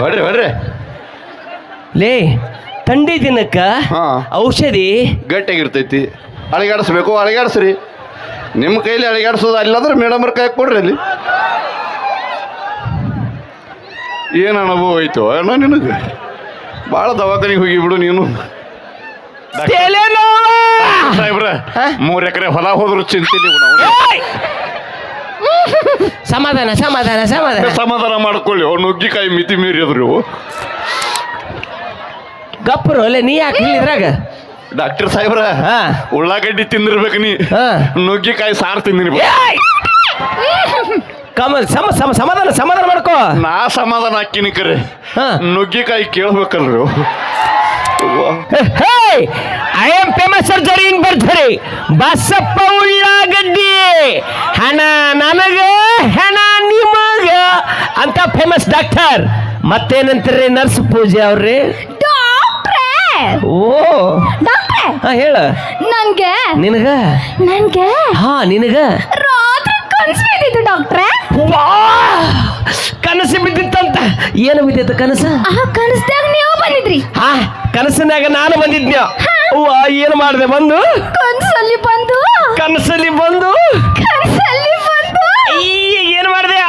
ಹೊಡ್ರಿ ಹೊಡ್ರಿ ಲೇ ಥಂಡಿ ದಿನಕ್ಕ ಹಾ. ಔಷಧಿ. ಗಟ್ಟಿಯಾಗಿರ್ತೈತಿ. ಅಳಿಗಾಡಿಸ್ಬೇಕು ಅಳಿಗಾಡಿಸ್ರಿ. ನಿಮ್ಮ ಕೈಲಿ ಅಳಿಗಾಡಿಸೋದು ಅಲ್ಲಾದ್ರೆ ಮೇಡಮ್ರ ಕೈ ಕೊಡ್ರಿ ಅಲ್ಲಿ. ಏನು ಅನುಭವ ಐತು ಅಣ್ಣ ನಿನಗೆ? ಭಾಳ ದವಾಖಾನಿಗೆ ಹೋಗಿಬಿಡು ನೀನು. ತಲೆನೋವು. ಸಾಹೇಬ್ರ ಹಾ? ಮೂರು ಎಕರೆ ಹೊಲ ಹೋದ್ರು ಚಿಂತಿಲ್ಲ. ಏಯ್! ಸಮಾಧಾನ ಸಮಾಧಾನ ಸಮಾಧಾನ. ಸಮಾಧಾನ ಮಾಡ್ಕೊಳ್ಳಿ. ಅವ್ನು ನುಗ್ಗಿಕಾಯಿ ಮಿತಿ ಮೀರಿದ್ರು ಗಪ್ಪರು ಅಲ್ಲೇ ನೀ ಯಾಕೆ ಇಲ್ಲಿದ್ರಾಗ ಡಾಕ್ಟರ್ ಸಾಹೇಬ್ರ ಹಾ. ಉಳ್ಳಾಗಡ್ಡಿ ತಿಂದಿರ್ಬೇಕು ನೀ. ಹಾ. ನುಗ್ಗಿಕಾಯಿ ಸಾರು ತಿಂದಿನಿ! ಕಮ ಸಮ ಸಮ ಸಮಾಧಾನ ಸಮಾಧಾನ ಮಾಡ್ಕೋ. ನಾ ಸಮಾಧಾನ ಹಾಕಿನಿ ಕರೆ. ಹಾ. ನುಗ್ಗಿಕಾಯಿ ಕೇಳ್ಬೇಕಲ್ರಿ I am famous surgery in ಬರ್ಜರಿ Basappa ಉಳ್ಳಾಗಡ್ಡಿ ಹಣ ನನಗ ಹಣ ನಿಮಗ ಅಂತ ಫೇಮಸ್ ಡಾಕ್ಟರ್ ಮತ್ತೇನಂತೀರಿ ನರ್ಸ್ ಪೂಜೆ ಅವ್ರಿ? ಓ. ಹಾ ಹೇಳ. ನಂಗೆ ನಿನಗ? ನನ್ಗೆ ಹಾ ನಿನಗ? ರಾತ್ರಿ ಕನ್ಸು ಬಿದ್ದಿತ್ತು ಡಾಕ್ಟ್ರೇ! ಕನಸು ಬಿದ್ದಿತ್ತಂತ. ಏನು ಬಿದ್ದಿತ್ತು ಕನಸು? ಆ ಕನಸ್ದಾಗ ನೀವು ಬಂದಿದ್ರಿ. ಹಾ ಕನಸಿನಾಗ ನಾನು ಬಂದಿದ್ನ್ಯ? ಅವ್ವ ಏನು ಮಾಡಿದೆ ಬಂದು? ಕನಸಲ್ಲಿ ಬಂದು ಕನಸಲ್ಲಿ ಬಂದು? ಕನ್ಸಲಿ ಬಂದು? ಅಯ್ಯ ಏನು ಮಾಡಿದೆ?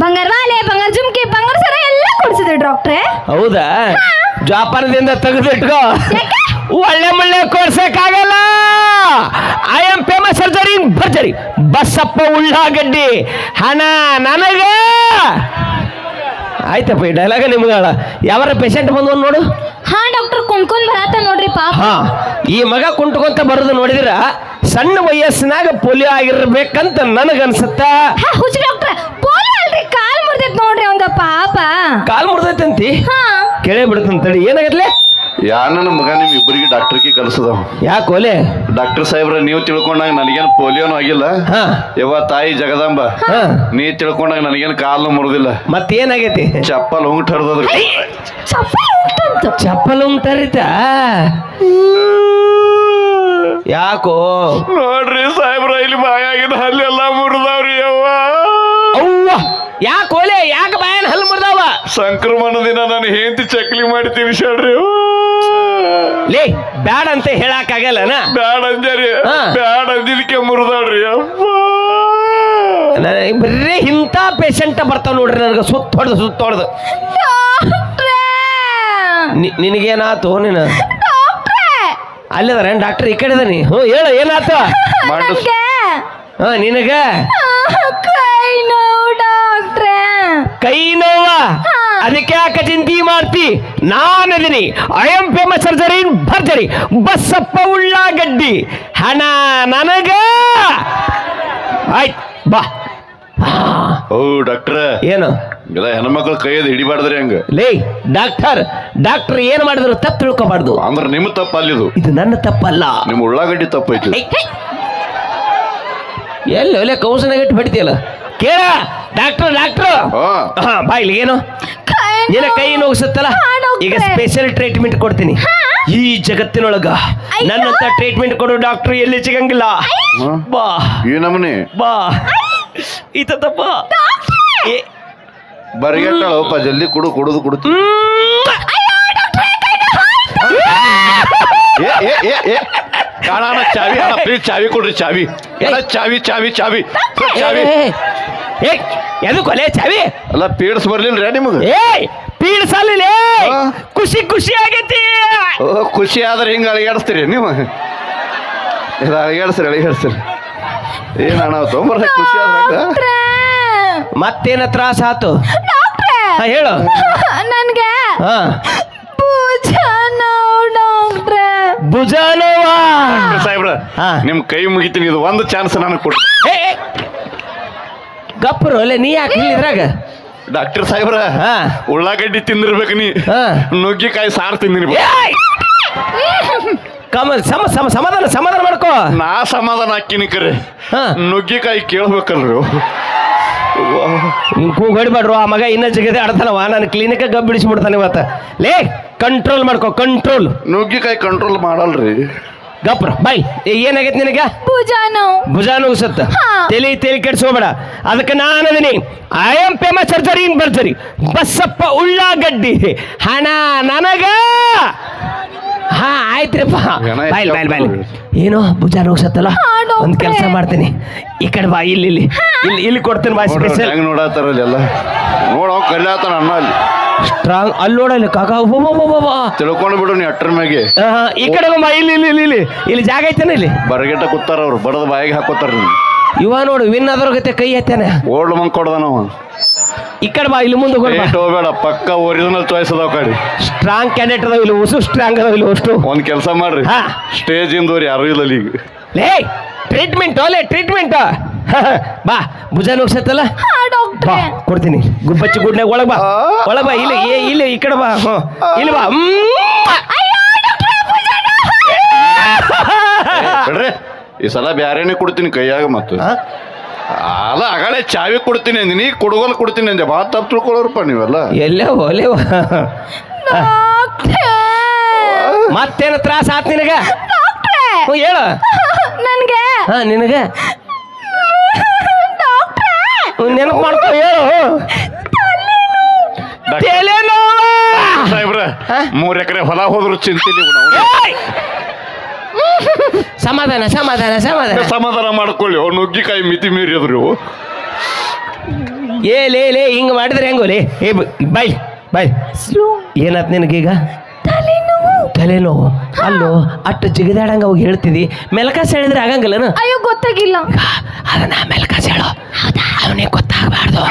ಬಂಗಾರ ಮಾಲೆ ಬಂಗಾರ ಜುಮ್ಕಿ ಬಂಗಾರ ಸರ ಎಲ್ಲ ಕೊಡ್ಸಿದ್ರು ಡಾಕ್ಟ್ರೆ ಹೌದಾ? ಜಾಪಾನದಿಂದ ತೆಗೆದಿಟ್ಕೋ. ಯಾಕೆ? ಒಳ್ಳೆ ಮುಳ್ಳೆ ಕೊಡ್ಸಕ್ಕಾಗಲ್ಲ. ಐ ಆಮ್ ಫೇಮಸ್ ಸರ್ಜರಿ ಬರ್ಜರಿ ಭರ್ಜರಿ. ಬಸ್ಸಪ್ಪ ಉಳ್ಳಾಗಡ್ಡಿ. ಹಣ ನನಗ. ಆಯ್ತಪ್ಪ ಈ ಡೈಲಾಗ ನಿಮ್ಗಳ ಯಾವಾರ ಪೇಷಂಟ್ ಬಂದು ನೋಡು. ಹಾ ಡಾಕ್ಟರ್ ಕುಣ್ಕೊಂಡ್ ಬರತ್ತ ನೋಡ್ರಿ ಪಾಪ. ಹಾ ಈ ಮಗ ಕುಂಟ್ಕೊಂತ ಬರೋದು ನೋಡಿದ್ರ ಸಣ್ಣ ವಯಸ್ಸಿನಾಗ ಪೋಲಿಯೋ ಆಗಿರ್ಬೇಕಂತ ನನಗನ್ಸುತ್ತ. ಹಾ ಹುಚ್ಚ ಡಾಕ್ಟರ್ ಪೋಲಿ ಅಲ್ರಿ ಕಾಲ್ ಮುರ್ದೈತ್ ನೋಡ್ರಿ ಅವಂದ ಪಾಪ. ಕಾಲ್ ಮುರಿದೈತಂತಿ? ಹಾ. ಕೇಳೇ ಬಿಡ್ತಂತಡಿ ಏನಾಗತ್ಲೆ? ಯಾ ನನ್ನ ಮಗ ನಿಮ್ ಇಬ್ಬರಿಗೆ ಡಾಕ್ಟರ್ಗೆ ಕಲಿಸದ? ಯಾಕೆ ಓಲೆ ಡಾಕ್ಟರ್ ಸಾಹೇಬ್ರ ನೀವು ತಿಳ್ಕೊಂಡಾಗ ನನಗೇನು ಪೋಲಿಯೋನು ಆಗಿಲ್ಲ. ಹಾ. ಯವ್ವ ತಾಯಿ ಜಗದಾಂಬ ಹಾ. ನೀ ತಿಳ್ಕೊಂಡಾಗ ನನಗೇನು ಕಾಲು ಮುರಿದಿಲ್ಲ. ಮತ್ತೇನಾಗೈತಿ? ಚಪ್ಪಲ್ ಉಂಗ್ ಹರಿದದ್ರಿ ಚಪ್ಪಲಿ ಚಪ್ಪಲ್ ಉಂಟರಿತ ಯಾಕೋ? ನೋಡ್ರಿ ಸಾಹೇಬ್ರ ಇಲ್ಲಿ ಬಾಯಾಗಿದ್ದ ಹಲ್ಲೆಲ್ಲ ಮುರಿದವ್ರಿ ಯವ್ವ. ಅವ್ವ ಯಾಕೆ ಓಲೆ ಯಾಕೆ ಬಾಯನ್ ಹಲ್ಲು ಮುರ್ದಾವ? ಸಂಕ್ರಮಣ ದಿನ ನಾನು ಹೆಂಡತಿ ಚಕ್ಲಿ ಮಾಡಿ ತಿನ್ಸಾಡ್ರಿ ಲೇ ಬ್ಯಾಡ ಅಂತ ಹೇಳಕ್ಕಾಗಲ್ಲನ? ಬ್ಯಾಡ ಅಂದ್ರಿ ಹಾ. ಬ್ಯಾಡ ಅಂದಿದ್ದಕ್ಕೆ ಮುರಿದಾಡ್ರಿ ಅಪ್ಪ ನನಗೆ ಬರೀ ಇಂಥ ಪೇಷಂಟ್ ಬರ್ತಾವ ನೋಡ್ರಿ ನನಗೆ ಸುತ್ತ ಹೊಡೆದು ಸುತ್ತ ಹೊಡೆದು. ಡಾಕ್ಟ್ರೇ. ನಿನಗೇನಾತು ನೀನು? ಅಲ್ಲಿದಾರ ಡಾಕ್ಟರ್ ಈ ಕಡೆ ನೀ? ಹ್ಞೂ ಹೇಳು ಏನಾತು? ಹಾಂ ನಿನಗೆ. ಹಾ ನಿನಗ? ಕೈ ಕೈ ನೋವ. ಅದಕ್ಕೆ ಯಾಕೆ ಚಿಂತಿ ಮಾಡ್ತಿ? ನಾನದಿನಿ. I am famous surgery in ಭರ್ಜರಿ. ಬಸ್ಸಪ್ಪ ಉಳ್ಳಾಗಡ್ಡಿ. ಹಣ ನನಗ. ಆಯ್ತು ಬಾ. ಓ ಡಾಕ್ಟ್ರ ಏನು? ಇಲ್ಲ ಹೆಣ್ಮಕ್ಳ ಕೈಯದು ಹಿಡಿಬಾರ್ದ್ರಿ ಹಂಗ. ಲೇ ಡಾಕ್ಟರ್ ಡಾಕ್ಟರ್ ಏನ್ ಮಾಡಿದ್ರು ತಪ್ಪು ತಿಳ್ಕೊಬಾರ್ದು. ಅಂದ್ರೆ ನಿಮ್ ತಪ್ಪ ಅಲ್ಲಿದು ಇದು ನನ್ನ ತಪ್ಪಲ್ಲ. ನಿಮ್ ಉಳ್ಳಾಗಡ್ಡಿ ತಪ್ಪೈತಿ. ಎಲ್ಲಿ ಒಲೆ ಕೌಸನಾಗ ಬಡಿತಿಯಲ್ಲ ಬಿಡ್ತೀಯಲ್ಲ? ಕೇಳ ಡಾಕ್ಟರ್ ಡಾಕ್ಟರ್. ಹಾ. ಬಾ ಇಲ್ಲಿ ಏನು? ಏನ ಕೈ ನೋಗಿಸುತ್ತಲ್ಲ? ಹಾ. ಈಗ ಸ್ಪೆಷಲ್ ಟ್ರೀಟ್ಮೆಂಟ್ ಕೊಡ್ತೀನಿ. ಈ ಜಗತ್ತಿನೊಳಗ ನನ್ನಂತ ಟ್ರೀಟ್ಮೆಂಟ್ ಕೊಡೋ ಡಾಕ್ಟರ್ ಎಲ್ಲಿ ಸಿಗಂಗಿಲ್ಲ? ಬಾ. ಈ ನಮನಿ. ಬಾ. ಈತಪ್ಪ ಬರಿಗೆಟ್ಟಳಪ್ಪ ಜಲ್ದಿ ಕುಡು ಕುಡುದು ಕುಡ್ತು ಏ ಏ ಏ ಏ ಕಾಣಾಣ ಚಾವಿ ಅಣ್ಣ ಪ್ಲೀಸ್ ಚಾವಿ ಕೊಡ್ರಿ ಚಾವಿ. ಎಲ್ಲ ಚಾವಿ ಚಾವಿ ಚಾವಿ. ಚಾವಿ. ಏ ಎದು ಕೊಲೆ ಚಾವಿ? ಅಲ್ಲ ಪೀಡ್ಸ್ ಬರ್ಲಿಲ್ಲ ನಿಮಗೆ? ಏಯ್ ಪೀಡ್ಸಲ್ಲ? ಖುಷಿ ಖುಷಿ ಆಗೈತಿ. ಓ ಖುಷಿ ಆದ್ರೆ ಹಿಂಗೆ ಅಳಿಗಾಡಿಸ್ತೀರಿ ನೀವು? ಇದು ಅಳಿಗಾಡಿಸ್ರಿ ಅಳಿಗಾಡಿಸ್ರಿ. ಏನಣ್ಣ ತೊಂಬರ್ರಿ ಖುಷಿ ಆದ್ರೆ ಮತ್ತೇನ ತ್ರಾಸ ಆತು? ಹೇಳು. ನನ್ಗೆ ಡಾಕ್ಟ್ರೇ ಭುಜ ನೋವಾ ಸಾಹೇಬ್ರ ಹಾ. ನಿಮ್ ಕೈ ಮುಗಿತೀನಿ ಇದು ಒಂದು ಚಾನ್ಸ್ ನನಗೆ ಕೊಡಿ. ಏ, ಏ. ಗಪ್ಪರು ಅಲ್ಲೇ ನೀ ಯಾಕೆ ಇಲ್ಲಿದ್ರಾಗ ಡಾಕ್ಟರ್ ಸಾಹೇಬ್ರ ಹಾ. ಉಳ್ಳಾಗಡ್ಡಿ ತಿಂದಿರ್ಬೇಕು ನೀ. ಹಾ. ನುಗ್ಗಿಕಾಯಿ ಸಾರು ತಿಂದಿರ್ಬೇಕು ಏಯ್! ಕಮ ಸಮ ಸಮ ಸಮಾಧಾನ ಸಮಾಧಾನ ಮಾಡ್ಕೋ. ನಾ ಸಮಾಧಾನ ಹಾಕಿನಿ ಕರೆ. ಹಾ. ನುಗ್ಗಿಕಾಯಿ ಕೇಳ್ಬೇಕಲ್ರಿ. ಕೂಗಡಿ ಮಾಡ್ರು ಹೊಡಿಬೇಡ್ರು ಆ ಮಗ ಇನ್ನ ಜಗದೆ ಆಡ್ತಾನವ ನಾನು ಕ್ಲಿನಿಕ್ ಗಬ್ಬಿಡಿಸಿ ಬಿಡ್ತಾನೆ ಇವತ್ತ. ಲೇ! ಕಂಟ್ರೋಲ್ ಮಾಡ್ಕೋ ಕಂಟ್ರೋಲ್ ನುಗ್ಗಿಕಾಯಿ ಕಂಟ್ರೋಲ್ ಮಾಡಲ್ರಿ. ಗಪ್ರ ಬಾಯ್. ಏನಾಗೈತೆ ನಿನಗ? ಭುಜಾನು. ಭುಜ ನುಗ್ಸತ್ತ ಹಾ. ತಲೆ ತಲೆ ಕೆಡಿಸ್ಕೋಬೇಡ. ಅದಕ್ಕೆ ನಾನು ಅದೀನಿ. I am famous surgery in ಬರ್ಜರಿ Basappa ಉಳ್ಳಾಗಡ್ಡಿ. ಹಣ ನನಗ. ಹಾ ಆಯ್ತ್ರಪ್ಪ. ಏನ ಬಾಯ್ ಬಾಯ್ ಬಾಯ್ಲ್ ಎಷ್ಟಪ್ಪ? ಏನೋ ಭುಜ ನುಗ್ಸತ್ತಲ್ಲ ಹಾ. ಒಂದ್ ಕೆಲಸ ಮಾಡ್ತೀನಿ. ಈ ಕಡೆ ಬಾ ಇಲ್ಲಿ ಇಲ್ಲಿ. ಇಲ್ಲಿ ಇಲ್ಲಿ ಕೊಡ್ತೀನಿ ಬಾಯ್ ನೋಡ್ರಿ ಸ್ಪೆಷಲ್ ಹೆಂಗ್ ನೋಡತ್ತಾರಲ್ಲಿ ಎಲ್ಲ? ನೋಡ ಕಲ್ಯಾತಾನ ಅಲ್ಲಿ. ಸ್ಟ್ರಾಂಗ್ ಅಲ್ಲಿ ನೋಡಲ್ಲ ಕಾಕ. ತಿಳ್ಕೊಂಡು ಬಿಡು ನೀ ಅಟ್ರ ಮ್ಯಾಗೆ. ಈ ಕಡೆ ಬಾ ಇಲ್ಲಿ ಇಲ್ಲಿ ಇಲ್ಲಿ ಇಲ್ಲಿ. ಇಲ್ಲಿ ಜಾಗ ಐತೇನ ಇಲ್ಲಿ? ಬರಗೆಟ್ಟ ಕೂತಾರ ಅವ್ರು ಬಡದ ಬಾಯಿಗೆ ಹಾಕೋತಾರ ಇವ ನೋಡು ವಿನ್ ಅದ್ರ ಗತೆ ಕೈ ಎತ್ತಾನೆ? ಓಲ್ಡ್ ಮಂಕ್ ಕೊಡ್ದ ನಾವು ಈ ಕಡೆ ಬಾ ಇಲ್ಲಿ ಮುಂದೆ ಏಟ್ ಹೋಗ್ಬೇಡ ಪಕ್ಕ ಒರಿಜಿನಲ್ ಚಾಯ್ಸ್ ಅದಾವ ಕಡೆ. ಸ್ಟ್ರಾಂಗ್ ಕ್ಯಾಂಡಿಡೇಟ್ ಅದಾವ ಇಲ್ಲಿ ಉಸು ಸ್ಟ್ರಾಂಗ್ ಅದಾವ ಇಲ್ಲಿ ಅಷ್ಟು ಒಂದ್ ಕೆಲಸ ಮಾಡ್ರಿ. ಹಾ. ಸ್ಟೇಜ್ ಇಂದವ್ರು ಯಾರು ಇಲ್ಲ ಈಗ. ಲೇ ಟ್ರೀಟ್ಮೆಂಟ್ ಅಲ್ಲೇ ಟ್ರೀಟ್ಮೆಂಟ್ ಬಾ ಭುಜ ನುಗ್ಸತ್ತಲ್ಲ ಹಾ ಬಾ ಕೊಡ್ತೀನಿ. ಗುಬ್ಬಚ್ಚಿ ಗುಡ್ನಾಗ ಒಳಗ್ ಬಾ. ಒಳಗ್ ಬಾ ಇಲ್ಲಿ ಏ ಇಲ್ಲಿ ಈ ಕಡೆ ಬಾ. ಹ್ಞೂ ಇಲ್ಲಿ ಬಾ. ಬಿಡ್ರಿ. ಈ ಸಲ ಬ್ಯಾರೇನೆ ಕೊಡ್ತೀನಿ ಕೈಯಾಗ ಮತ್ತು? ಅಲ್ಲ ಆಗಲೇ ಚಾವಿ ಕೊಡ್ತೀನಿ ಅಂದಿನಿ ಕೊಡುಗೋಲ್ ಕೊಡ್ತೀನಿ ಅಂದೆ. ಬಾ ತಪ್ಪು ತಿಳ್ಕೊಳ್ಳೋರಪ್ಪ ನೀವೆಲ್ಲ. ಎಲ್ಲೇ ಬಾ ಮತ್ತೇನು ತ್ರಾಸ ಆತ್ ನಿನಗ? ಹೇಳ. ನನ್ಗೆ ಹಾ ನಿನಗ? ನೆನಪು ಮಾಡ್ಕೊ ಹೇಳು. ಸಾಹೇಬ್ರ? ಮೂರ್ ಎಕರೆ ಹೊಲ ಹೋದ್ರು ಚಿಂತಿಲ್ಲ! ಸಮಾಧಾನ ಸಮಾಧಾನ ಸಮಾಧಾನ. ಸಮಾಧಾನ ಮಾಡ್ಕೊಳ್ಳಿ ಅವ್ರು ನುಗ್ಗಿಕಾಯಿ ಮಿತಿ ಮೀರಿದ್ರು ಏ ಲೇ ಲೇ ಹಿಂಗ್ ಮಾಡಿದ್ರೆ ಹೆಂಗೋಲಿ ಏ ಬೈ ಬಾಯ್ ಏನಾತ್ ನಿನಗೀಗ? ತಲೆನೋವು. ಅಲ್ಲೋ ಅಟ್ಟು ಜಿಗಿದಾಡಂಗ ಹೋಗಿ ಹೇಳ್ತಿದಿ. ಮೆಲಕಾಸ್ ಹೇಳಿದ್ರೆ ಆಗಂಗಿಲ್ಲನ? ಅಯ್ಯೋ ಗೊತ್ತಾಗಿಲ್ಲ. ಅದನ್ನ ಮೆಲಕಾಸ್ ಹೇಳು. ಅವನಿಗೆ ಗೊತ್ತಾಗಬಾರ್ದು.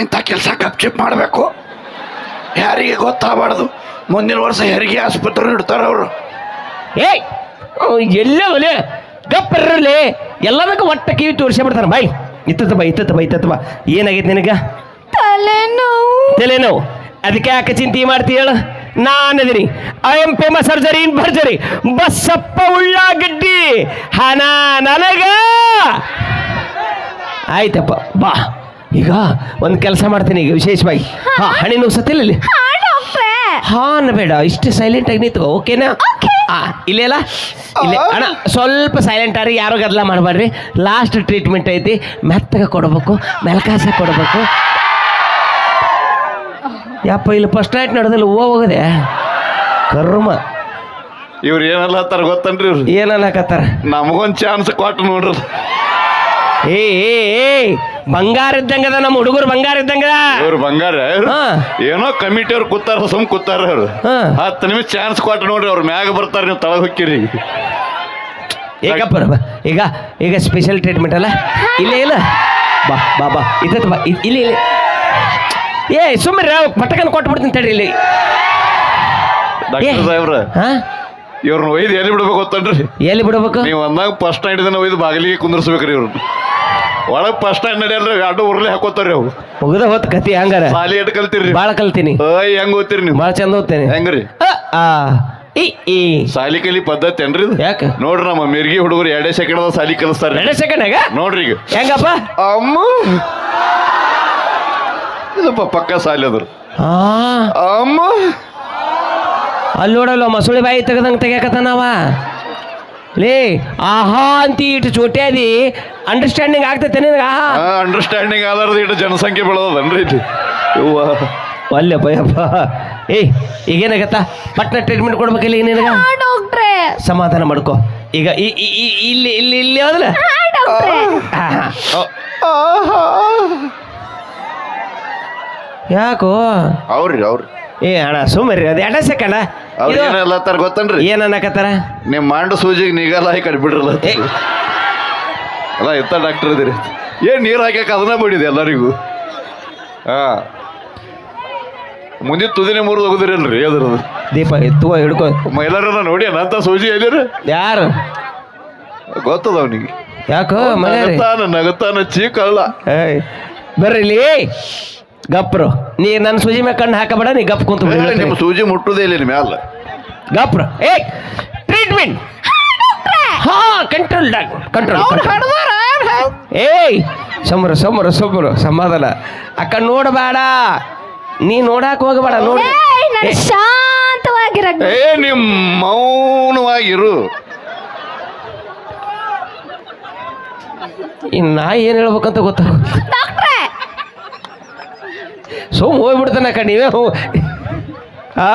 ಇಂಥ ಕೆಲಸ ಗಪ್ಚಿಪ್ ಮಾಡಬೇಕು. ಯಾರಿಗೆ ಗೊತ್ತಾಗಬಾರ್ದು. ಮುಂದಿನ ವರ್ಷ ಹೆರಿಗೆ ಆಸ್ಪತ್ರೆ ಇಡ್ತಾರ ಅವರು. ಏಯ್ ಎಲ್ಲ ಒಲೆ? ಗಪ್ಪರಲ್ಲಿ ಎಲ್ಲದಕ್ಕೂ ಒಟ್ಟ ಕಿವಿ ತೋರಿಸಿ ಬಿಡ್ತಾರೆ ಬಾಯ್. ಇತ್ತ ಬಾ ಇತ್ತ ಬಾ ಇತ್ತ ಬಾ. ಏನಾಗೈತೆ ನಿನಗ? ತಲೆನೋವು. ತಲೆನೋವು. ಅದಕ್ಕೆ ಯಾಕೆ ಚಿಂತೆ ಮಾಡ್ತಿ ಹೇಳು ನಾನದಿನಿ I am famous surgery in ಭರ್ಜರಿ ಬಸ್ಸಪ್ಪ ಉಳ್ಳಾಗಡ್ಡಿ. ಹಣ ನನಗ. ಆಯ್ತಪ್ಪ ಬಾ. ಈಗ ಒಂದು ಕೆಲಸ ಮಾಡ್ತೀನಿ ಈಗ ವಿಶೇಷವಾಗಿ. ಹಾ. ಹಣಿ ನುಗ್ಸತ್ತಿಲ್ಲ ಇಲ್ಲಿ? ಹಾ ಡಾಕ್ಟ್ರೆ ಹಾ ಅನ್ಬೇಡ ಇಷ್ಟು ಸೈಲೆಂಟ್ ಆಗಿ ನಿಂತು ಓಕೆನಾ ಇಲ್ಲೇ ಅಲ್ಲ? ಇಲ್ಲೇ ಅಣ್ಣ ಸ್ವಲ್ಪ ಸೈಲೆಂಟ್ ಆಗಿ ಯಾರು ಗದ್ದಲ ಮಾಡಬೇಡ್ರಿ ಲಾಸ್ಟ್ ಟ್ರೀಟ್ಮೆಂಟ್ ಐತಿ. ಮೆತ್ತಗೆ ಕೊಡಬೇಕು ಮೆಲ್ಕಾಸ ಕೊಡಬೇಕು. ಯಪ್ಪ ಇಲ್ಲಿ ಫಸ್ಟ್ ನೈಟ್ ನಡೆದಿಲ್ಲ ಹೂವು ಹೋಗದೆ? ಕರ್ಮ. ಇವ್ರು ಏನಲ್ಲ ಹತ್ತಾರ ಗೊತ್ತನ್ರಿ ಇವ್ರು? ಏನನ್ನಕತ್ತಾರ ನಮಗೊಂದ್ ಚಾನ್ಸ್ ಕೊಟ್ಟು ನೋಡ್ರಿ. ಏ ಏ ಏ ಬಂಗಾರ ಇದ್ದಂಗದ ನಮ್ಮ ಹುಡುಗರು ಬಂಗಾರ ಇದ್ದಂಗದ ಇವ್ರು ಬಂಗಾರ ಇವ್ರು? ಹಾ. ಏನೋ ಕಮಿಟಿ ಅವ್ರು ಕೂತಾರ ಸುಮ್ ಕೂತಾರ ಅವ್ರು. ಹಾ. ಹತ್ತು ನಿಮಿಷ ಚಾನ್ಸ್ ಕೊಟ್ಟು ನೋಡ್ರಿ ಅವ್ರ ಮ್ಯಾಗ ಬರ್ತಾರ ನೀವು ತಳಗ ಹೊಕ್ಕಿರಿ. ಈಗ. ಈಗ ಈಗ ಸ್ಪೆಷಲ್ ಟ್ರೀಟ್ಮೆಂಟ್ ಅಲ್ಲ? ಇಲ್ಲೇ ಇಲ್ಲ? ಬಾ ಬಾ ಬಾ. ಇದ್ದತ್ ಬಾ ಇಲ್ಲಿ ಇಲ್ಲಿ. ಏ ಸುಮ್ಮನೆ ಪಟಕನ್ ಕೊಟ್ಟು ಬಿಡ್ತೀನಿ ತಡ್ರಿ ಇಲ್ಲಿ. ಡಾಕ್ಟರ್ ಸಾಹೇಬ್ರ ಹಾ? ಇವ್ರನ್ನ ಒಯ್ದು ಎಲ್ಲಿ ಬಿಡ್ಬೇಕು ಗೊತ್ತನ್ರಿ? ಎಲ್ಲಿ ಬಿಡ್ಬೇಕು? ನೀವು ಅಂದಾಗ ಫಸ್ಟ್ ಸ್ಟ್ಯಾಂಡ್ ಇದನ್ನ ಒಯ್ದು ಬಾಗಿಲಿಗೆ ಕುಂದರ್ಸ್ಬೇಕ್ರಿ ಇವ್ರನ್ನ ಒಳಗ್ ಫಸ್ಟ್ ಸ್ಟ್ಯಾಂಡ್ ನಡೆಯಲ್ರಿ ಎರಡು ಉರ್ಲಿ ಹಾಕೋತಾರ್ರಿ ಅವು ಮುಗಿದ ಹೊತ್ತು ಕತಿ ಹಂಗಾರ. ಸಾಲಿ ಎಟ್ ಕಲ್ತಿರ್ರಿ ಭಾಳ ಕಲ್ತೀನಿ. ಓಯ್ ಹೆಂಗ್ ಓದ್ತೀರಿ ನೀವು? ಭಾಳ ಚಂದ ಓದ್ತೇನೆ. ಹೆಂಗ್ರಿ? ಅ, ಆ ಇ ಈ. ಸಾಲಿ ಕಲಿ ಪದ್ಧತಿ ಏನ್ರಿ ಇದು? ಯಾಕೆ? ನೋಡ್ರಿ ನಮ್ಮ ಮಿರ್ಗಿ ಹುಡುಗರು ಎರಡೇ ಸೆಕೆಂಡ್ ಸಾಲಿ ಕಲಿಸ್ತಾರೆ. ಎರಡೇ ಸೆಕೆಂಡ್ನಾಗ ನೋಡ್ರಿ ಈಗ. ಹೆಂಗಪ್ಪ? ಅಮ್ಮ! ಇದಪ್ಪ ಪಕ್ಕ ಸಾಲಿ ಅದ್ರ ಆ. ಅಮ್ಮ. ಅಲ್ಲಿ ನೋಡಲ್ಲ ಮಸೂಳಿ ಬಾಯಿ ತೆಗ್ದಂಗೆ ತೆಗಿಯಕತ್ತಾನವ ಲೇ ಆಹಾ ಅಂತ ಇಟ್ಟು ಚೋಟ್ಯಾದಿ ಅಂಡರ್ಸ್ಟ್ಯಾಂಡಿಂಗ್ ಆಗ್ತೈತೆ ನಿನಗೆ? ಆಹಾ ಅಂಡರ್ಸ್ಟ್ಯಾಂಡಿಂಗ್ ಆಧಾರದ ಇಟ್ಟು ಜನಸಂಖ್ಯೆ ಬೆಳೆದದನ್ರಿ ಇದು ಇವ್ವ ಭಯಪ್ಪ ಏಯ್ ಈಗೇನಾಗತ್ತ? ಪಟ್ನ ಟ್ರೀಟ್ಮೆಂಟ್ ಕೊಡ್ಬೇಕಿಲ್ಲ ಈಗ ನಿನಗೆ? ಹಾ ಡಾಕ್ಟ್ರೆ. ಸಮಾಧಾನ ಮಾಡ್ಕೊ. ಈಗ ಈ ಈ- ಈ- ಇಲ್ಲಿ ಇಲ್ಲಿ ಇಲ್ಲಿ ಹೋದ್ರೆ ಹಾ ಯಾಕೋ? ಅವ್ರಿ ಅವ್ರಿ. ಏ ಅಣ್ಣ ಸುಮ್ಮರಿ ಅದು ಎಡ ಸೆಕೆಂಡ ಅವ್ರು ಏನಲ್ಲತ್ತಾರ ತರ ಗೊತ್ತನ್ರಿ? ಏನ್ ಅನ್ನಕತ್ತಾರ ನಿಮ್ ಮಾಂಡು ಸೂಜಿಗೆ ನಿಗಲ್ಲ ಹಾಕಿ ಕಡ್ಬಿಡ್ರಲ್ಲ ಏ. ಅಲ್ಲ ಎತ್ತ ಡಾಕ್ಟರ್ ಇದ್ದೀರಿ ಏನ್ ನೀರು ಹಾಕ್ಯಾಕ ಅದನ್ನ ಬಿಡಿದೆ ಎಲ್ಲರಿಗೂ? ಹಾ. ಮುಂದಿನ ತುದಿನೇ ಮೂರು ಹೋಗುದಿರಲ್ರಿ ಅದ್ರದ್ದು. ದೀಪ ಎತ್ತುವ ಹಿಡ್ಕೊ. ಎಲ್ಲರನ್ನ ನೋಡಿ ಅಂತ ಸೂಜಿ ಎಲ್ಲಿರ? ಯಾರು? ಗೊತ್ತದ ಅವನಿಗೆ. ಯಾಕೋ ಮನೆ ನಗತಾನ ನಗತಾನ ಚೀಕಲ್ಲ ಏಯ್ ಬರ್ರಿ ಇಲ್ಲಿ ಗಪ್ರು ನೀ ನನ್ನ ಸೂಜಿ ಮೇಲೆ ಕಣ್ಣು ಹಾಕಬೇಡ ನೀ ಗಪ್ ಕುಂತ ನಿಮ್ಮ ಸೂಜಿ ಮುಟ್ಟುದೇ ಇಲ್ಲ ನಿಮ್ಮ ಗಪ್ರು ಗಪ್ರ ಏ ಟ್ರೀಟ್ಮೆಂಟ್ ಹಾ ಕಂಟ್ರೋಲ್ ಡಾಕ್ ಕಂಟ್ರೋಲ್ ಏಯ್ ಸಮರ ಸಮರ ಸಮರ ಸಮಾಧಾನ. ಅಕ್ಕ ನೋಡಬೇಡ. ನೀ ನೋಡಾಕ ಹೋಗಬೇಡ ನೋಡು. ಶಾಂತವಾಗಿರ. ಏ ನಿಮ್ಮ ಮೌನವಾಗಿರು. ಇನ್ನು ನಾ ಏನು ಹೇಳ್ಬೇಕಂತ ಗೊತ್ತಾಗ ಸುಮ್ ಹೋಗ್ಬಿಡ್ತಾನೆ ಅಕ್ಕ ನೀವೇ ಹೋ ಆ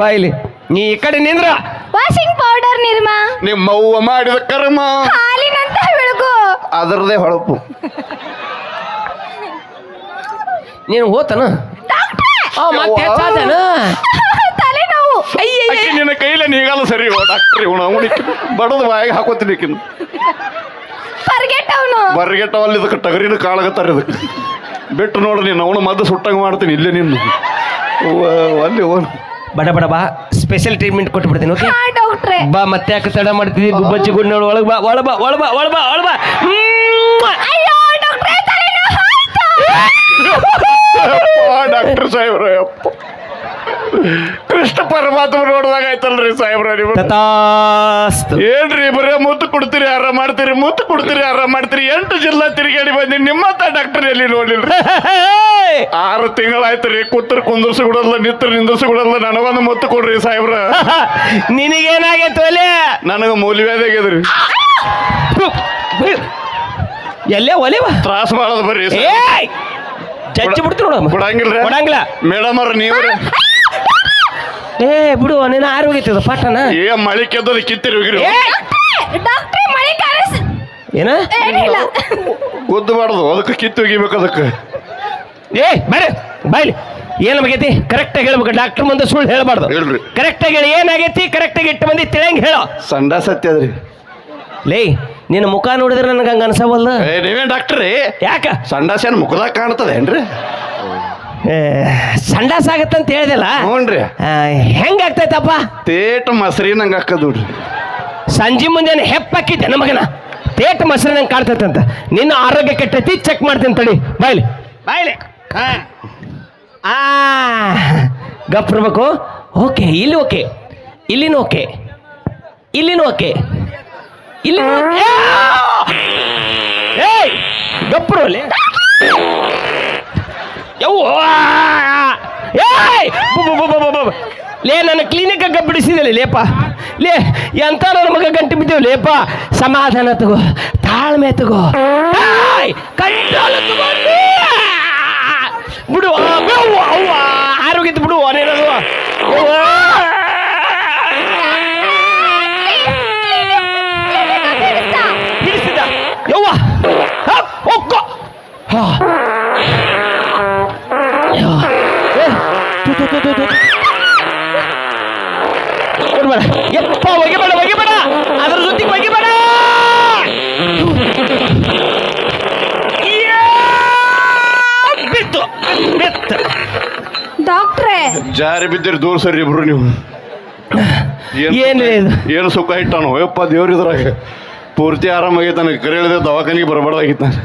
ಬಾಯ್ಲಿ ನೀ ಈ ಕಡೆ ನಿಂದ್ರ. Washing powder Nirma. ನಿಮ್ಮ ಅವ್ವ ಮಾಡಿದ ಕರ್ಮ. ಹಾಲಿನಂತ ಬೆಳಕು ಅದರದೇ ಹೊಳಪು. ನೀನು ಹೋತನ? ಆ ಮತ್ತೆ ಹೆಚ್ಚಾದನ ತಲೆನೋವು. ಅಕ್ಕಿ ನಿನ್ನ ಕೈಲೇ ನೀಗಲ್ಲ ಸರಿ ಡಾಕ್ಟ್ರಿ ಇವನು ಅವನಿಕ್ಕೆ ಬಡದ ಬಾಯಿಗೆ ಹಾಕೋತೀನಿ ಈಕಿನ ಫರ್ಗೆಟ್ ಅವನು. ಬರ್ಗೆಟ್ಟವಲ್ಲಿ ಇದಕ್ಕೆ ಟಗರಿನ ಕಾಳಗತ್ತಾರ ಇದಕ್ಕೆ ಬಿಟ್ಟು ನೋಡ್ರಿ ನೀನು ಅವನು ಮದ್ದು ಸುಟ್ಟಂಗೆ ಮಾಡ್ತೀನಿ ಇಲ್ಲೇ ನಿನ್ನ ಅಲ್ಲಿ ಹೋನ್ ಬಡ ಬಡ ಬಾ. ಸ್ಪೆಷಲ್ ಟ್ರೀಟ್ಮೆಂಟ್ ಕೊಟ್ಬಿಡ್ತೀನಿ ಓಕೆ ಹಾ ಡಾಕ್ಟ್ರೆ. ಬಾ ಮತ್ತೆ ಯಾಕೆ ತಡ ಮಾಡ್ತಿದ್ದಿ ಗುಬ್ಬಚ್ಚಿ ಗುಂಡೋಳು ಒಳಗೆ ಬಾ ಒಳ ಬಾ ಒಳ ಬಾ ಒಳ ಬಾ ಒಳ ಬಾ. ಮ್ಮ್. ಅಯ್ಯೋ ಡಾಕ್ಟ್ರೆ ತಲೆನೋವು ಆಯ್ತು? ಡಾಕ್ಟರ್ ಸಾಹೇಬ್ರ ಅಪ್ಪ. ಕೃಷ್ಣ ಪರಮಾತ್ಮ ನೋಡಿದಾಗ ಆಯ್ತಲ್ರಿ ಸಾಹೇಬ್ರ ನೀವು? ಏನ್ರಿ ಬರೀ ಮುತ್ತು ಕೊಡ್ತೀರಿ ಆರಾಮ ಮಾಡ್ತೀರಿ ಮುತ್ತು ಕೊಡ್ತೀರಿ ಆರಾಮ ಮಾಡ್ತೀರಿ ಎಂಟು ಜಿಲ್ಲಾ ತಿರುಗಾಡಿ ಬಂದಿ ನಿಮ್ಮಂತ ಡಾಕ್ಟರ್ ಎಲ್ಲಿ ನೋಡಿಲ್ರಿ ಆರು ತಿಂಗಳಾಯ್ತರಿ ಕೂತ್ರ ಕುಂದರ್ಸಿ ಬಿಡಲ್ಲ ನಿತ್ರ ನಿಂದರ್ಸಿ ಬಿಡಲ್ಲ ನನಗೊಂದು ಮುತ್ತು ಕೊಡ್ರಿ ಸಾಹೇಬ್ರ. ನಿನಗೇನಾಗೈತೆ ಒಲೆ ನನಗೆ ಆಗ್ಯದ್ರಿ ಎಲ್ಲೇ ಒಲೆವ? ತ್ರಾಸ ಮಾಡೋದು ಬರ್ರಿ ಚಚ್ಚಿ ಬಿಡ್ತೀರಿ ನೋಡ ಕೊಡಂಗಿಲ್ಲ ಮೇಡಮ್ ಅವ್ರ ನೀವ್ರಿ. ಏ ಬಿಡು ನೀನು ಆರೋಗ್ಯ ಪಟ್ಟಣ. ಏ ಮಳೆ ಕೆದ್ದಲು ಕಿತ್ತಿರಿ ಹೋಗಿರಿ. ಏ ಡಾಕ್ಟ್ರೆ ಮಳೆ ಕಾಣಿಸ್ ಏನ? ಏನಿಲ್ಲ. ಗುದ್ದಬಾರ್ದು ಅದಕ್ಕೆ ಕಿತ್ತು ಒಗಿಬೇಕು ಅದಕ್ಕೆ. ಏ ಬರ್ರಿ ಬಾಯ್ಲಿ. ಏನ್ ಕರೆಕ್ಟ್ ಕರೆಕ್ಟಾಗಿ ಹೇಳ್ಬೇಕು ಡಾಕ್ಟರ್ ಮುಂದೆ ಸುಳ್ಳು ಹೇಳಬಾರ್ದು. ಹೇಳ್ರಿ. ಕರೆಕ್ಟಾಗಿ ಹೇಳಿ ಏನಾಗೈತಿ? ಕರೆಕ್ಟಾಗಿ ಇಟ್ಟು ಮಂದಿ ತಿಳಿಯಂಗೆ ಹೇಳೋ. ಸಂಡ ಸತ್ಯ ಅದ್ರಿ. ಲೇ ನಿನ್ನ ಮುಖ ನೋಡಿದ್ರೆ ನನಗೆ ಹಂಗ ಅನ್ಸವಲ್ದು? ಏ ನೀವೇ ಡಾಕ್ಟ್ರಿ? ಯಾಕ? ಸಂಡಾಸೇನ್ ಮುಖದಾಗ ಕಾಣ್ತದೆ ಏನ್ರಿ ಸಂಡಾಸ ಆಗತ್ತಂತ ಹೇಳ್ದಲ್ಲ? ಹ್ಞೂನ್ರಿ ಹೆಂಗಾಗ್ತೈತಪ್ಪ ತೇಟ ಮಸರಿ ನಂಗೆ ಹಾಕದ್ರಿ ಸಂಜೆ ಮುಂದೆ ಹೆಪ್ಪಾಕಿದ್ದೆ ನಮಗನ ತೇಟ್ ಮೊಸರು ನಂಗೆ ಅಂತ ನಿನ್ನ ಆರೋಗ್ಯ ಕೆಟ್ಟೈತಿ ಚೆಕ್ ಮಾಡ್ತೀನಿ ತಡಿ. ಬಾಯ್ಲಿ. ಬಾಯ್ಲಿ. ಆ ಗಪ್ಪಿರ್ಬೇಕು ಓಕೆ ಇಲ್ಲಿ ಓಕೆ. ಇಲ್ಲಿನ ಓಕೆ. ಇಲ್ಲಿನ ಓಕೆ. ಇಲ್ಲಿ ಏಯ್ ಗಪ್ರು ಅಲ್ಲಿ. ಲೇ ನನ್ನ ಕ್ಲಿನಿಕ್ ಬಿಡಿಸಿದಲ್ಲಿ ಲೇಪ. ಲೇ ಎಂತ ನನ್ನ ಮಗ ಗಂಟು ಬಿದ್ದೇವು ಲೇಪ. ಸಮಾಧಾನ ತಗೋ ತಾಳ್ಮೆ ತಗೋ! ಕಂಟ್ರೋಲ್ ಬಿಡು ಆರೋಗ್ಯದ ಬಿಡು ಅನೇನದು ಬಿಡಿಸಿದ ಯವ್ವ. ಹ, ಹೊಕ್ಕೋ ಹಾ. ತು, ತು, ತು, ತು, ತು. ಕೊಡ್ಬೇಡ ಎಪ್ಪ ಒಗಿಬೇಡ ಒಗಿಬೇಡ ಅದ್ರ ಜೊತೆಗೆ ಒಗಿಬೇಡ ಯಾ! ಬಿತ್ತು ಬಿತ್ತು ಡಾಕ್ಟ್ರೇ. ಜಾರಿ ಬಿದ್ದಿರಿ ದೂರ ಸರಿ ಇಬ್ರು ನೀವು. ಏನು ಏನು ಸುಖ ಇಟ್ಟಾನು ಯಪ್ಪ ದೇವ್ರ ಇದ್ರಾಗ ಪೂರ್ತಿ ಆರಾಮಾಗೈತೆ ನನಗೆ ಕರೆ ಹೇಳಿದೆ ದವಾಖಾನಿಗೆ ಬರಬಾರ್ದಾಗಿತ್ತು ನಾನು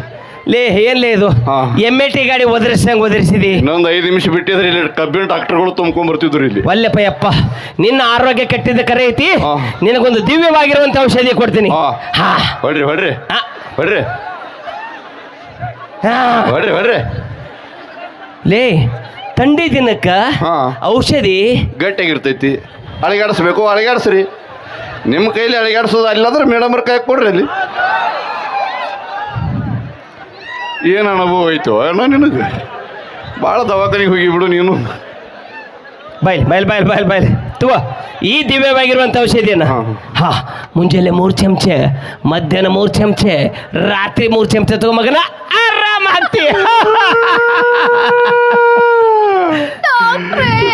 ಲೇ ಎಲ್ಲಿ ಇದು. ಎಂ ಎ ಟಿ ಗಾಡಿ ಒದರಿಸ್ದಂಗೆ ಒದರಿಸಿದಿ? ಇನ್ನೊಂದು ಐದು ನಿಮಿಷ ಬಿಟ್ಟಿದ್ರೆ ಇಲ್ಲಿ ಕಬ್ಬಿನ ಡಾಕ್ಟರ್ಗಳು ತುಂಬ್ಕೊಂಡ್ ಬರ್ತಿದ್ರು ಇಲ್ಲಿ. ಒಲ್ಲೆಪ್ಪ ಯಪ್ಪ. ನಿನ್ನ ಆರೋಗ್ಯ ಕೆಟ್ಟಿದ್ದ ಕರೆ ಐತಿ. ನಿನಗೊಂದು ದಿವ್ಯವಾಗಿರುವಂತ ಔಷಧಿ ಕೊಡ್ತೀನಿ. ಹಾ. ಹೊಡ್ರಿ ಹೊಡ್ರಿ. ಹಾ. ಹೊಡ್ರಿ. ಹಾ. ಹೊಡ್ರಿ ಹೊಡ್ರಿ. ಲೇ ಥಂಡಿ ದಿನಕ್ಕ. ಔಷಧಿ ಗಟ್ಟಿಯಾಗಿರ್ತೈತಿ. ಅಳಿಗಾಡಿಸ್ಬೇಕು ಅಳಿಗಾಡಿಸ್ರಿ. ನಿಮ್ಮ ಕೈಲಿ ಅಳಿಗಾಡಿಸೋದು ಅಲ್ಲಾದ್ರೆ ಮೇಡಮ್ ಕೈ ಕೊಡ್ರಿ ಅಲ್ಲಿ. ಏನು ಅನುಭವ ಹೋಯ್ತು? ಅಣ್ಣ ನಿನಗೆ? ಭಾಳ ದವಾಖಾನಿಗೆ ಹೋಗಿಬಿಡು ನೀನು. ಬೈಲ್ ಬೈಲ್ ಬೈಲ್ ಬೈಲ್ ಬೈಲ್. ತುವ ಈ ದಿವ್ಯವಾಗಿರುವಂಥ ಔಷಧಿಯನ್ನ. ಹಾ. ಹಾ. ಮುಂಜಾನೆ ಮೂರು ಚಮಚೆ ಮಧ್ಯಾಹ್ನ ಮೂರು ಚಮಚೆ ರಾತ್ರಿ ಮೂರು ಚಮಚೆ ತಗೋ ಮಗನ. ಆರಾಮ ಆಗ್ತಿ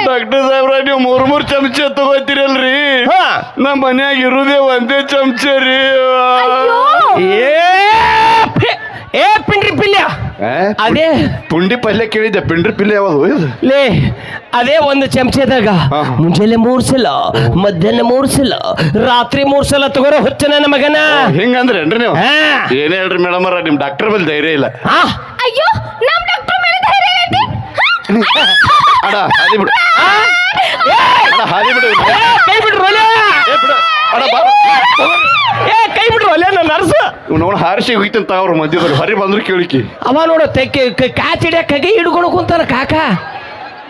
ಡಾಕ್ಟರ್. ಸಾಹೇಬ್ರ ನೀವು ಮೂರ್ ಮೂರ್ ಚಮಚ ತಗೋತೀರಲ್ರಿ? ಹಾ. ನಮ್ಮ ಮನ್ಯಾಗ ಇರುದೇ ಒಂದೇ ಚಮಚ ರೀ. ಏ ಏ ಪಿಂಡ್ರಿ ಪಿಲ್ಯ. ಅದೇ ಪುಂಡಿ ಪಲ್ಯ ಕೇಳಿದ್ದೆ ಪಿಂಡ್ರಿ ಪಿಲ್ಲೆ ಯಾವುದು? ಇದು? ಲೇ ಅದೇ ಒಂದು ಚಮಚದಾಗ ಹಾ. ಮುಂಜಾನೆ ಮೂರು ಸಲ ಮಧ್ಯಾಹ್ನ ಮೂರು ಸಲ ರಾತ್ರಿ ಮೂರು ಸಲ ತಗೋರೋ ಹುಚ್ಚ ನನ್ನ ಮಗನ. ಹಿಂಗಂದ್ರೇನ್ರಿ ನೀವು? ಹಾ. ಏನೇ ಹೇಳ್ರಿ ಮೇಡಮ್ ಅವ್ರ ನಿಮ್ ಡಾಕ್ಟರ್ ಬಲ್ಲಿ ಧೈರ್ಯ ಇಲ್ಲ. ಹಾ. ಅಯ್ಯೋ ನಮ್ ಡಾಕ್ಟರ್ ಮೇಲೆ ಧೈರ್ಯ ಐತಿ ಅಡ ಹಾದಿ ಬಿಡು. ಅಡ ಹಾದಿ ಬಿಡು. ಏ, ಕೈ ಬಿಡ್ರು ಒಲೆ. ಏ ಬಿಡು. ಅಡ ಬಾರ ಏ ಕೈ ಒಲೆ ನನ್ನ ನರ್ಸ ನೋಡ ಹಾರಿಸಿ ಹೋಗಿತ್ತಂತ ಅವ್ರ ಮಧ್ಯದಲ್ಲಿ. ಹೊರಿ ಬಂದ್ರು ಕೇಳಿಕಿ. ಅವ ನೋಡು ತೆಕ್ಕೆ ಕಾಚಿಡ್ಯ ಕೈ ಹಿಡ್ಕೊಂಡು ಕುಂತಾನ ಕಾಕ.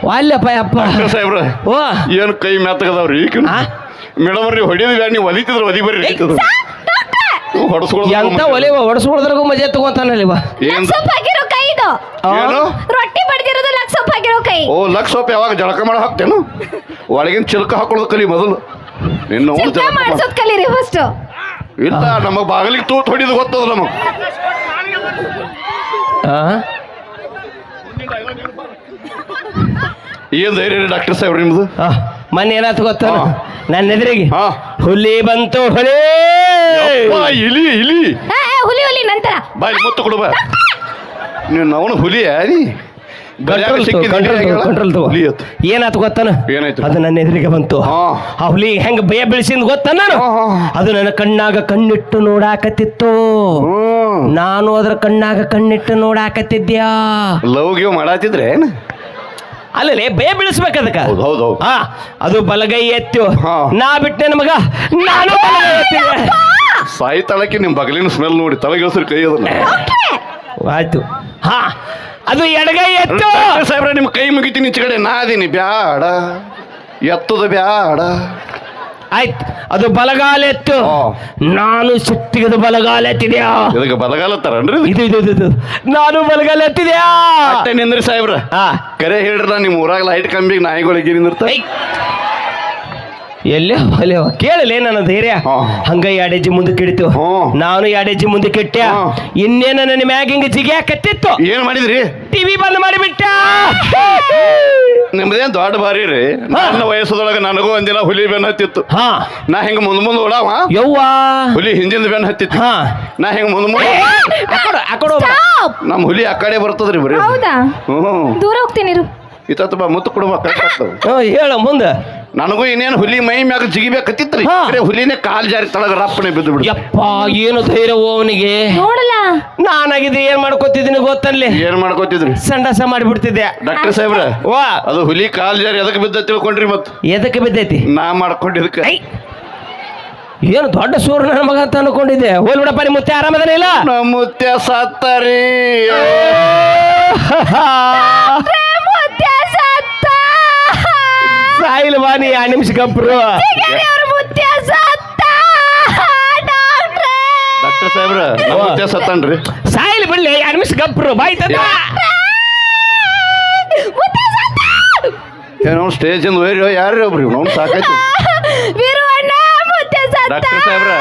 ವಾಲ್ಯಪ್ಪ ಅಪ್ಪ ಸಾಹೇಬ್ರ ಓ. ಏನು ಕೈ ಮ್ಯಾತಗದವ್ರಿ? ಈಗ? ಮೇಡಮ್ ಅವ್ರಿ ಹೊಡಿಯೋದು ಬ್ಯಾಡ ನೀವು ಒದಿತಿದ್ರ ಒದಿ ಬರ್ರಿ ನಡೀತದ ಎಂತ ಒಲೆ ಹೊಡಸ್ಕೊಳ್ದ್ರಾಗೂ ಮಜಾ ತಗೊಂತಾನಲ್ಲಿ ಇವ. ಏನ್ ಸೊಪ್ಪಾಗಿರೋ ಕೈ ಇದು ಏನು? ರೊಟ್ಟಿ ಬಡ್ದಿರೋದು ಲಕ್ಷ ಆಗಿರೋ ಕೈ. ಓ ಲಕ್ಷ ಸೋಪ್ ಯಾವಾಗ ಜಳಕ ಮಾಡಿ ಹಾಕ್ತೇನು? ಒಳಗಿನ ಚಿಲ್ಕ ಹಾಕೊಳ್ಳೋದು ಕಲಿ ಮೊದಲು. ನಿನ್ನ ಅವ್ನು ಚಿಕ್ಕ ಜಳಕ ಮಾಡ್- ಕಲೀರಿ ಫಸ್ಟ್ ಇಲ್ಲ ನಮಗ್ ಬಾಗಿಲಿಗೆ ತೂತ್ ಹೊಡಿದು ಗೊತ್ತದ ನಮಗ್. ಆ? ಏನ್ ಧೈರ್ಯ ಡಾಕ್ಟರ್ ಸಾಹೇಬ್ರ ನಿಮ್ದು? ಆ, ಮೊನ್ನೆ ಏನಾಯ್ತು ಗೊತ್ತ. ನನ್ನ ಎದುರಿಗೆ ಹಾ. ಹುಲಿ ಬಂತು ಹುಲಿ! ಯಪ್ಪಾ, ಇಲಿ ಇಲಿ. ಹುಲಿ ಹುಲಿ ನಂತರ. ಬಾಯಿ ಮುತ್ತು ಕೊಡು ಬಾ. ನೀನು ಅವನು ಹುಲಿ ನೀ? ಏನಾಯ್ತು ಗೊತ್ತಾನ? ಏನಾಯ್ತು? ಅದು ನನ್ನ ಎದುರಿಗೆ ಬಂತು. ಆ ಹುಲಿ ಹೆಂಗ ಭಯ ಬೆಳೆಸಿಂದ ಗೊತ್ತಾನ ನಾನು. ಅದು ನನ್ನ ಕಣ್ಣಾಗ ಕಣ್ಣಿಟ್ಟು ನೋಡಾಕತ್ತಿತ್ತು. ನಾನು ಅದ್ರ ಕಣ್ಣಾಗ ಕಣ್ಣಿಟ್ಟು ನೋಡಾಕತ್ತಿದ್ಯಾ? ಲವ್ ಗಿವ್ ಮಾಡಾತಿದ್ರೆ ಏನ್? ಅಲ್ಲೇ ಭಯ ಬೆಳೆಸ್ಬೇಕು ಅದಕ್ಕ. ಹಾ ಅದು ಬಲಗೈ ಎತ್ತು. ನಾ ಬಿಟ್ಟೆ ನಮಗ ನಾನು ಸಾಯಿ ತಳಕ್ಕೆ ನಿಮ್ ಬಗಲಿನ ಸ್ಮೆಲ್ ನೋಡಿ ತಲೆಗೆ ಕೈ ಅದನ್ನ. ಆಯ್ತು. ಹಾ. ಅದು ಎಡಗೈ ಎತ್ತು. ಸಾಹೇಬ್ರ ನಿಮ್ ಕೈ ಮುಗಿತೀನಿ ಕಡೆ. ನಾ ಅದೀನಿ. ಬ್ಯಾಡ. ಎತ್ತದ ಬ್ಯಾಡ. ಆಯ್ತು. ಅದು ಬಲಗಾಲ ಎತ್ತು. ನಾನು ಸುತ್ತಿಗದು ಬಲಗಾಲ ಎತ್ತಿದ್ಯಾ? ಇದಕ್ಕೆ ಬಲಗಾಲ ತರನ್ರಿ ಇದು ಇದು ಇದು, ಇದು. ನಾನು ಬಲಗಾಲ ಎತ್ತಿದ್ಯಾ? ಅಟ್ಟೆ ನಿಂದ್ರಿ ಸಾಹೇಬ್ರ. ಹಾ. ಕರೆ ಹೇಳ್ರ ನಿಮ್ಮ ಊರಾಗ ಲೈಟ್ ಕಂಬಿಗೆ ನಾಯಿಗಳಿಗೆ ನಿಂದಿರ್ತಾ. ಎಲ್ಲೇ? ಒಲೆ ಕೇಳಲೇ ನನ್ನ ಧೈರ್ಯ. ಹಂಗ ಎರಡೆಜ್ಜಿ ಮುಂದಕ್ಕೆ ಇಡ್ತು ಹಾ. ನಾನು ಎರಡೆಜ್ಜಿ ಮುಂದಕ್ಕೆ ಇಟ್ಟೆ ಹಾ. ಇನ್ನೇನ ನನ್ನ ಮ್ಯಾಗ ಹಿಂಗ ಜಿಗ್ಯಾಕತ್ತಿತ್ತು ಏನ್ ಮಾಡಿದ್ರಿ? ಟಿವಿ ಬಂದ್ ಮಾಡಿಬಿಟ್ಟ. ನಿಮ್ದೇನ್ ದೊಡ್ಡ ಬಾರಿ ರೀ. ನನ್ನ ವಯಸ್ಸದೊಳಗ ನನಗೂ ಒಂದಿನ ಹುಲಿ ಬೆನ್ ಹತ್ತಿತ್ತು. ಹಾ. ನಾ ಹಿಂಗ ಮುಂದ್ ಮುಂದ್ ಓಡಾವ? ಯವ್ವ. ಹುಲಿ ಹಿಂದಿಂದ ಬೆನ್ ಹತ್ತಿತ್ತು. ಹಾ. ನಾ ಹಿಂಗ ಮುಂದ್ ಮುಂದ್ ಆಕಡೆ ಆಕಡೆ ಹೋಗ್ಬೇಡ. ನಮ್ ಹುಲಿ ಆ ಕಡೆ ಬರ್ತದ್ರಿ ಬರೀ. ಹೌದಾ? ಹ್ಮ್. ದೂರ ಹೋಗ್ತೀನಿ. ಇತ್ತ ಬಾ ಮುತ್ತು ಕೊಡುವ ಕರೆಕ್ಟ್ ಹೇಳು ಹೇಳ ಮುಂದೆ. ನನಗೂ ಇನ್ನೇನು ಹುಲಿ ಮೈ ಮ್ಯಾಗ ಜಿಗಿಬೇಕತ್ತಿತ್ರಿ. ಹಾ. ಬರೀ ಹುಲಿನೇ ಕಾಲ್ ಜಾರಿ ತಳಗ ರಪ್ಪನೆ ಬಿದ್ದು ಬಿಡು ಯಪ್ಪ ಏನು ಧೈರ್ಯವೋ ಅವನಿಗೆ? ನೋಡಲ್ಲ. ನಾನಾಗಿದ್ರೆ ಏನ್ ಮಾಡ್ಕೋತಿದ್ದೀನಿ ಗೊತ್ತಲ್ಲಿ ಏನ್ ಮಾಡ್ಕೋತಿದ್ರಿ? ಸಂಡಸ ಮಾಡಿಬಿಡ್ತಿದ್ದೆ. ಡಾಕ್ಟರ್ ಸಾಹೇಬ್ರ ವಾ. ಅದು ಹುಲಿ ಕಾಲ್ ಜಾರಿ ಅದಕ್ಕೆ ಬಿದ್ದ ತಿಳ್ಕೊಂಡ್ರಿ ಮತ್. ಎದಕ್ಕೆ ಬಿದ್ದೈತಿ? ನಾ ಮಾಡ್ಕೊಂಡಿದ್ದಕ್ಕೆ. ಐ. ಏನು ದೊಡ್ಡ ಸೂರ್ಯ ನನ್ನ ಮಗ ಅಂತ ಅನ್ಕೊಂಡಿದ್ದೆ. ಹೋಲ್ ಬಿಡಪ್ಪ ನಿಮ್ಮ ಮುತ್ತೆ ಆರಾಮದನ ಇಲ್ಲ? ನಮ್ಮುತ್ಯ ಸತ್ತರಿ ಮುತ್ಯ ಸತ್ತ ಸಾಯಿಲ್ ಬಾ ನೀ ಎರಡು ನಿಮಿಷ ಕಂಪ್ರು ಜಿಗರಿ ಅವ್ರ ಮುತ್ಯ ಸತ್ತ ಡಾಕ್ಟ್ರೇ ಡಾಕ್ಟರ್ ಸಾಹೇಬ್ರ ನಮ್ಮ ಮುತ್ಯ ಸತ್ತನ್ರಿ ಸಾಯಿಲ್ ಬಿಡ್ಲಿ ಎರಡು ನಿಮಿಷ ಕಂಪ್ರು ಬಾಯ್ ತಂದ ಮುತ್ಯ ಸತ್ತ ಏನೋ ಸ್ಟೇಜ್ ಇಂದ ಹೋಯ್ರಿ ಯಾರು ಒಬ್ರಿ? ಅವ್ನು ಸಾಕಾಯ್ತು. ಸತ್ತ ಡಾಕ್ಟರ್ ಸಾಹೇಬ್ರ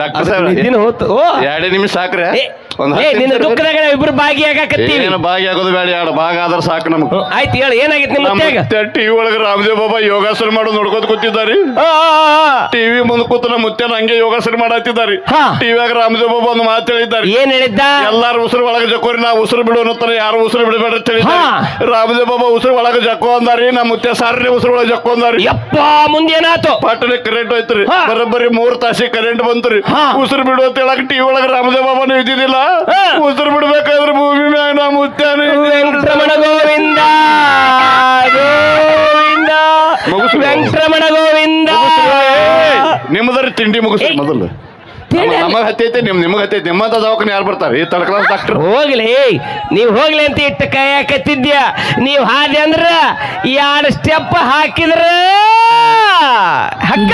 ಡಾಕ್ಟರ್ ಸಾಹೇಬ್ರ ಹೋತು. ಓ. ಎರಡೇ ನಿಮಿಷ ಸಾಕ್ರೆ. ಏ, ಏ ನಿನ್ನ ದುಃಖದಾಗ ನಾವ್ ಇಬ್ರು ಭಾಗಿಯಾಗಕತ್ತೀವಿ. ಏನು ಭಾಗಿ ಆಗೋದು ಬೇಡ ಎರಡು ಭಾಗ ಆದ್ರೆ ಸಾಕು ನಮ್ಗೆ. ಆಯ್ತು ಹೇಳು ಏನಾಗಿತ್ತು ನಿಮ್ಮ ಮುತ್ಯಾಗ ಟಿವಿ ಒಳಗೆ ರಾಮದೇವ್ ಬಾಬಾ ಯೋಗಾಸನ ಮಾಡೋದು ನೋಡ್ಕೋತ ಕೂತಿದ್ದಾರೆ. ಆ, ಆ, ಆ. ಟಿವಿ ಮುಂದೆ ಕೂತ ನಮ್ಮ ಮುತ್ಯನ ಹಂಗೆ ಯೋಗಾಸನ ಮಾಡತ್ತಿದ್ದಾರೆ ಹಾ. ಟಿವಿಯಾಗ ರಾಮದೇವ್ ಬಾಬಾ ಒಂದು ಮಾತು ಹೇಳಿದ್ದಾರೆ. ಏನ್ ಹೇಳಿದ್ದ? ಎಲ್ಲಾರು ಉಸಿರು ಒಳಗೆ ಜಕ್ಕೋರಿ ನಾವು ಉಸಿರು ಬಿಡೋಣ ಅಂತಾರೆ ಯಾರು ಉಸಿರು ಬಿಡಬೇಡ ಅಂತ ಹೇಳಿದ್ದಾರೆ. ಹಾ. ರಾಮದೇವ್ ಬಾಬಾ ಉಸಿರು ಒಳಗೆ ಜಕ್ಕೋ ಅಂದಾರಿ ನಮ್ಮ ಮುತ್ಯ ಸಾರಿ ಉಸಿರು ಒಳಗೆ ಜಕ್ಕೋ ಅಂದಾರಿ. ಯಪ್ಪ ಮುಂದೇನಾತು ಪಟ್ಟಣ ಕರೆಂಟ್ ಹೋಯ್ತ್ರಿ. ಹಾ. ಬರೋಬ್ಬರಿ ಮೂರ್ ತಾಸಿ ಕರೆಂಟ್ ಬಂತ್ರಿ. ಹಾ. ಉಸಿರು ಬಿಡು ಅಂತ ಹೇಳಕ್ ಟಿವಿ ಒಳಗೆ ರಾಮದೇವ್ ಬಾಬಾನು ಇದ್ದಿದ್ದಿಲ್ಲ. ಉಸಿರು ಬಿಡ್ಬೇಕಾದ್ರೆ ಭೂಮಿ ಮ್ಯಾಗ ನಾ ಮುತ್ತಾನೆ ವೆಂಕಟರಮಣ ಗೋವಿಂದ. ಗೋವಿಂದ. ಮುಗಿಸು. ವೆಂಕಟರಮಣ ಗೋವಿಂದ. ನಿಮ್ಮದ್ರ ತಿಂಡಿ ಮುಗಿಸ್ರಿ ಏ. ಮೊದಲು. ತಿಂಡಿ ನಮಗ ಹತ್ತೈತೆ ನಿಮ್ ನಿಮಗ ಹತ್ತೈತೆ ನಿಮ್ಮಂತ ದವಾಖಾನೆ ಯಾರು ಬರ್ತಾರೆ? ಈ ತರ್ಡ್ ಕ್ಲಾಸ್ ಡಾಕ್ಟರ್ ಹೋಗ್ಲಿ ನೀವ್ ಹೋಗ್ಲಿ ಅಂತ ಇಟ್ಟ ಕೈ ಹಾಕತ್ತಿದ್ಯ ನೀವ್ ಹಾದಿ ಅಂದ್ರ ಎರಡು ಸ್ಟೆಪ್ ಹಾಕಿದ್ರ ಹಕ್ಕ.